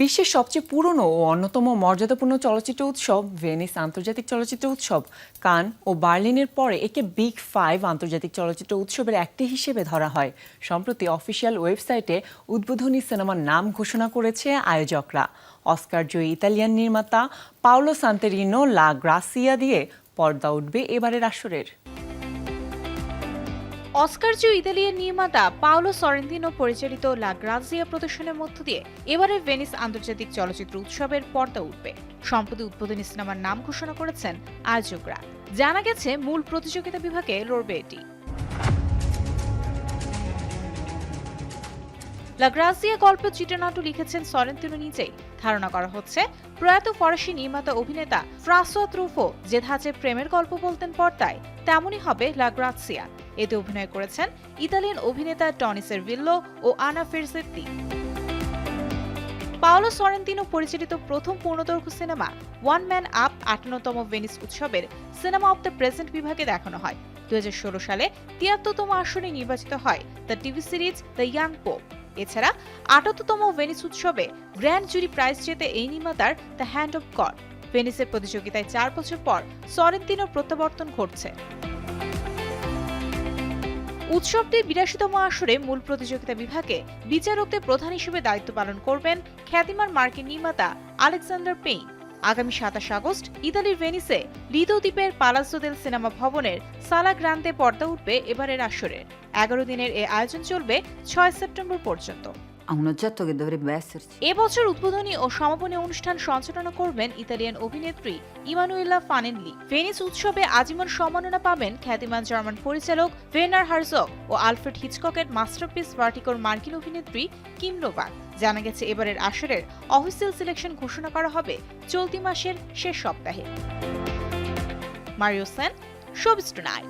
বিশ্বের সবচেয়ে পুরনো ও অন্যতম মর্যাদাপূর্ণ চলচ্চিত্র উৎসব ভেনিস আন্তর্জাতিক চলচ্চিত্র উৎসব। কান ও বার্লিনের পরে একে বিগ ফাইভ আন্তর্জাতিক চলচ্চিত্র উৎসবের একটি হিসেবে ধরা হয়। সম্প্রতি অফিসিয়াল ওয়েবসাইটে উদ্বোধনী সিনেমার নাম ঘোষণা করেছে আয়োজকরা। অস্কার জয়ী ইতালিয়ান নির্মাতা পাওলো সান্তেরিনো লা গ্রাসিয়া দিয়ে পর্দা উঠবে এবারের আসরের। অস্কারজয়ী ইতালিয়ান নির্মাতা পাওলো সরেন্তিনো পরিচালিত লা গ্রাজিয়া প্রদর্শনের মধ্য দিয়ে এবারে ভেনিস আন্তর্জাতিক চলচ্চিত্র উৎসবের পর্দা উঠবে। সম্প্রতি উদ্বোধনী সিনেমার নাম ঘোষণা করেছেন আয়োজকরা। জানা গেছে, মূল প্রতিযোগিতা বিভাগে লড়বে এটি। লা গ্রাজিয়া গল্প চিত্রনাট্য লিখেছেন সরেন্তিনো নিজেই। ধারণা করা হচ্ছে, প্রয়াত ফরাসি নির্মাতা অভিনেতা ফ্রাসোয়া ত্রুফো যে ধাঁচে প্রেমের গল্প বলতেন পর্দায়, তেমনই হবে লা গ্রাজিয়া এতে অভিনয় করেছেন ইতালিয়ান অভিনেতা টনি সেরভিল্লো ও আনা ফেরসেত্তি পাওলো সরেন্তিনো পরিচালিত প্রথম পূর্ণদৈর্ঘ্য সিনেমা ওয়ান ম্যান আপ আটান্নতম ভেনিস উৎসবের সিনেমা অব দ্য প্রেজেন্ট বিভাগে দেখানো হয়। দু হাজার ষোলো সালে তিয়াত্তরতম আসনে নির্বাচিত হয় the TV series the Young Pope. এছাড়া আটাত্তরতম ভেনিস উৎসবে গ্র্যান্ড জুরি প্রাইজ জেতে এই নির্মাতার দ্য হ্যান্ড অফ গড। ভেনিসের প্রতিযোগিতায় চার বছর পর সরেন্তিনোর প্রত্যাবর্তন ঘটছে। উৎসবটির বিরাশিতম আসরে মূল প্রতিযোগিতা বিভাগে বিচারকদের প্রধান হিসেবে দায়িত্ব পালন করবেন খ্যাতিমান মার্কিন নির্মাতা আলেকজান্ডার পেইন। আগামী সাতাশ আগস্ট ইতালির ভেনিসে লিদো দ্বীপের পালাসো দেল সিনেমা ভবনের সালা গ্রান্তে পর্দা উঠবে এবারের আসরে। এগারো দিনের এ আয়োজন চলবে ছয় সেপ্টেম্বর পর্যন্ত। A un oggetto che dovrebbe esserci. এবছর উদ্বোধনী ও সমাপনী অনুষ্ঠান সঞ্চালনা করবেন ইতালিয়ান অভিনেত্রী ইমানুয়েলা ফানেনলি। ভেনিস উৎসবে আজীবন সম্মাননা পাবেন খ্যাতিমান জার্মান পরিচালক ভেনার হার্জক ও আলফ্রেড হিচককের মাস্টারপিস ভার্টিকোর মার্কিন অভিনেত্রী কিম নোভাক জানা গেছে এবারের আসরের অফিসিয়াল সিলেকশন ঘোষণা করা হবে চলতি মাসের শেষ সপ্তাহে। Mario Sen showbiz tonight.